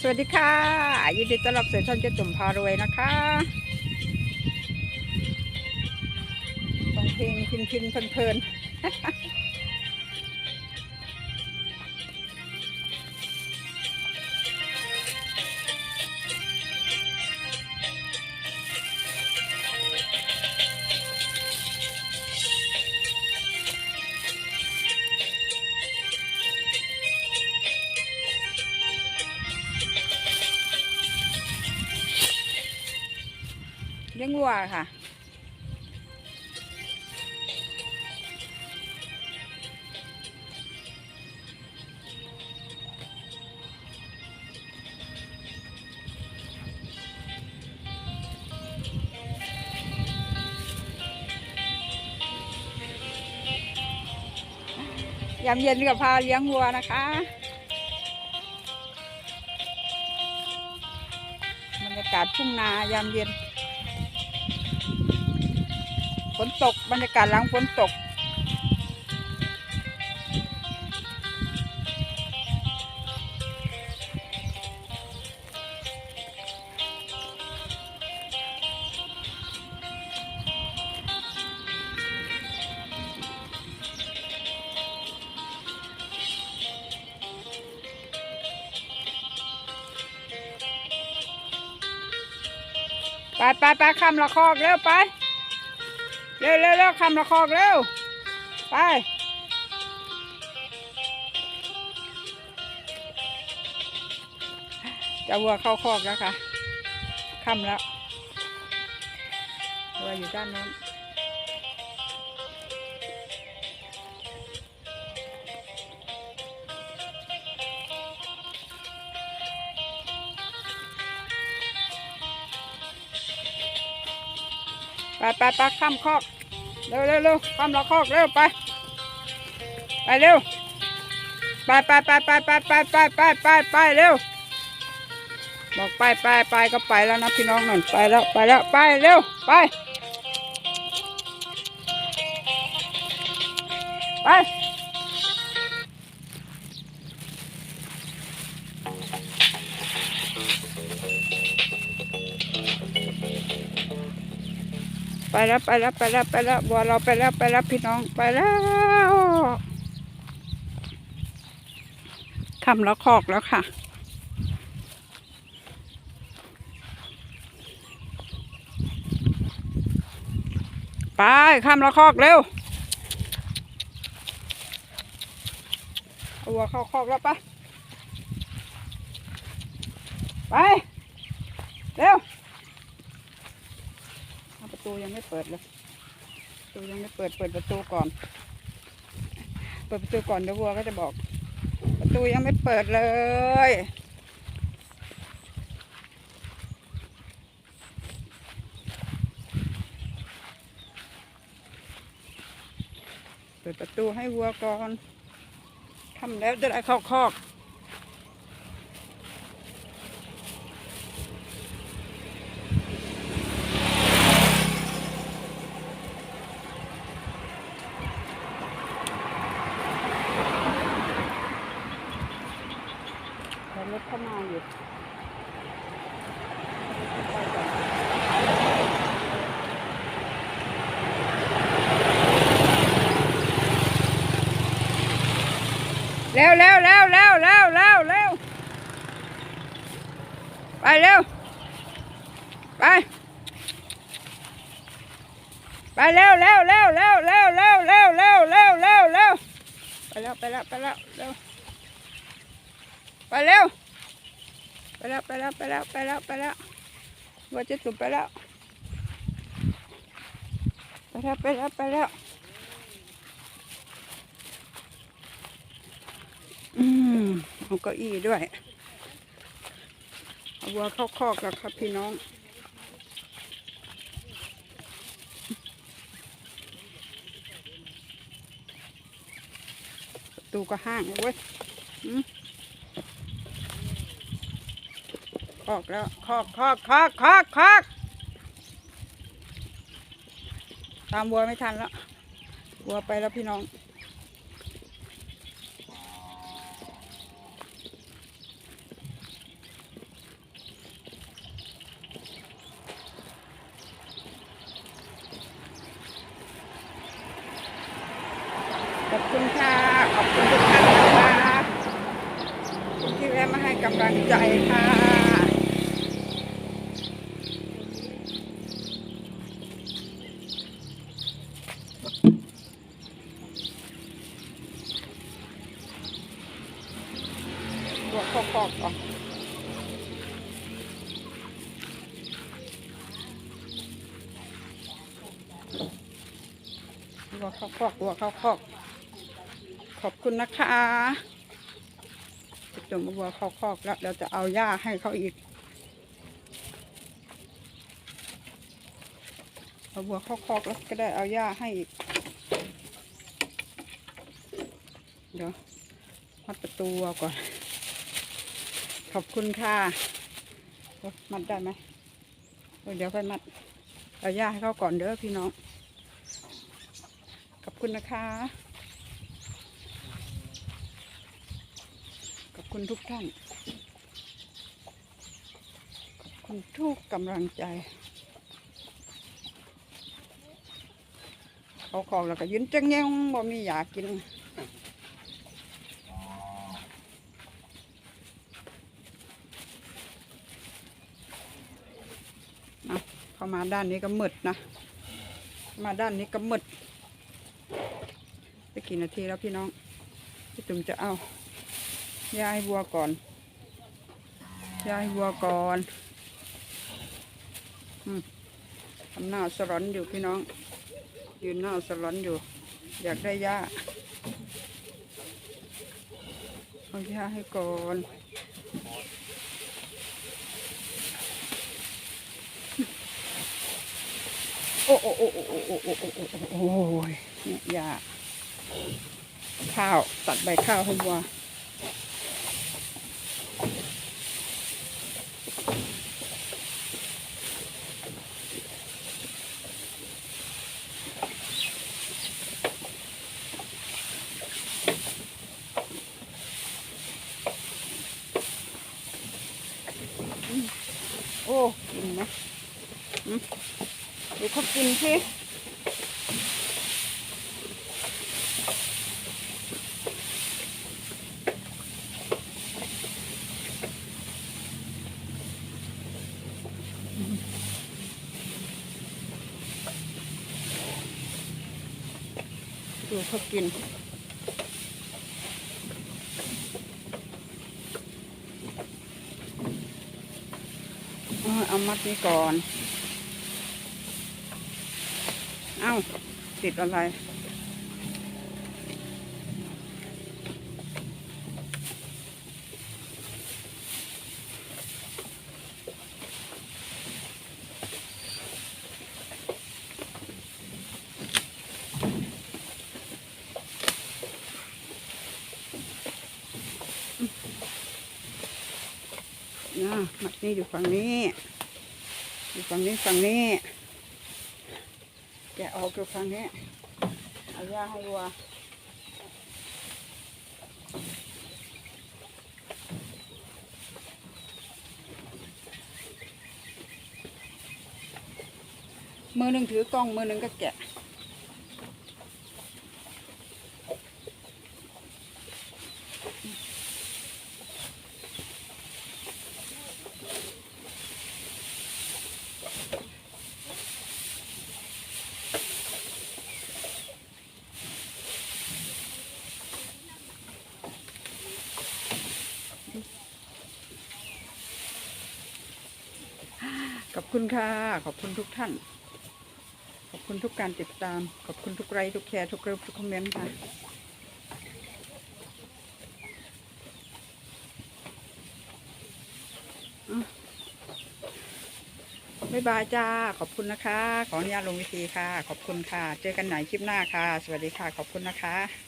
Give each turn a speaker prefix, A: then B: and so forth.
A: สวัสดีค่ะยินดีต้อนรับสู่ช่องเจ้าจุ่มพารวยนะคะฟังเพลงพินพินเพลินเพลิน เลี้ยงวัวค่ะ ยามเย็นกับพาเลี้ยงวัวนะคะบรรยากาศทุ่งนายามเย็น ฝนตกบรรยากาศหลังฝนตก ไปไปไปคำละคอกเร็วไป เร็วเร็วเร็วคำละคอกเร็ว ไป จะวัวเข้าคอกแล้วค่ะคำแล้ววัวอยู่ด้านนั้น ไปไปไปข้ามคอก เร็วเร็วเร็วข้ามละคอกเร็วไป ไปเร็ว ไปไปไปไปไปไปไปไปไปไปเร็ว บอกไปไปไปก็ไปแล้วนะพี่น้องนั่นไปแล้วไปแล้วไปเร็วไป ไป แล้วไปแล้วไปแล้วไปแล้วบัวเราไปแล้วไปแล้วพี่น้องไปแล้วคำแล้วคอกแล้วค่ะ ไปข้ามละคอกเร็ววัวเข้าคอกแล้วปะไป เร็ว ตูยังไม่เปิดเลยประตูยังไม่เปิดเปิดประตูก่อน เปิดประตูก่อนเดี๋ยววัวก็จะบอก ประตูยังไม่เปิดเลยเปิดประตูให้วัวก่อนทำแล้วจะได้เข้าคอก แล้วรถเข้ามาอยู่ เร็วเร็วเร็วเร็วเร็วเร็วเร็วไปเร็วไปไปเร็วเร็วเร็วเร็วเร็วเร็วเร็วเร็วเร็วเร็วเร็วไปแล้วไปแล้วไปแล้วเร็วไปเร็วไปแล้วไปแล้วไปแล้วไปแล้วไปแล้ววัวจะสุดไปแล้วไปแล้วไปแล้วไปแล้ว อืม เอาเก้าอี้ด้วยเอาวัวเข้าคอกแล้วครับพี่น้องประตูก็ห้างเว้ยอคอกแล้วคอกคอกคอกคอกคอกตามวัวไม่ทันแล้ววัวไปแล้วพี่น้อง ขอบคุณค่ะ ขอบคุณทุกท่านนะคะที่แวะมาให้กำลังใจค่ะ บวกข้อคอกก่อนบวกข้อคอกบวกข้อคอก ขอบคุณนะคะจะจมบัวเขาคอกแล้วเราจะเอาหญ้าให้เขาอีกเอาบัวเขาคอกแล้วก็ได้เอาหญ้าให้อีก เดี๋ยวมัดประตูก่อน ขอบคุณค่ะ มัดได้ไหมเออเดี๋ยวค่อยมัด เอาหญ้าให้เขาก่อนเด้อพี่น้อง ขอบคุณนะคะ ขอบ คุณทุกท่าน ขอบคุณทุกกำลังใจ เขาของแล้วก็ยืนจังแยงบ่มีอยากกินอะเข้ามาด้านนี้ก็มืดนะ มาด้านนี้ก็มืดไปกี่นาทีแล้วพี่น้องพี่ตุ่มจะเอา ยายวัวก่อนยายวัวก่อนทำหน้าสลอนอยู่พี่น้อง ยืนหน้าสลอนอยู่ อยากได้หญ้าเอาหญ้าให้ก่อนโอ้โอ้โอ้โอ้โอ้โอ้โอ้โอ้โอ้โอ้โอ้ยเนี่ยยาข้าวตัดใบข้าวให้วัวอืมโอ้กินไหมอืม เดี๋ยวเขากินสิดูเขากิน เอาเอามัดนี้ก่อน เอ้าติดอะไร นะมัดนี่อยู่ฝั่งนี้ อยู่ฝั่งนี้ฝั่งนี้ แกะออกอยู่ฝั่งนี้เอาย่าให้วัวมือหนึ่งถือกล้องมือหนึ่งก็แกะ คุณค่ะ ขอบคุณทุกท่าน ขอบคุณทุกการติดตาม ขอบคุณทุกไลค์ทุกแชร์ทุกเลิฟทุกคอมเมนต์ค่ะอะบ๊ายบายจ้า ขอบคุณนะคะ ขออนุญาตลงวิธีค่ะ ขอบคุณค่ะ เจอกันไหนคลิปหน้าค่ะ สวัสดีค่ะ ขอบคุณนะคะ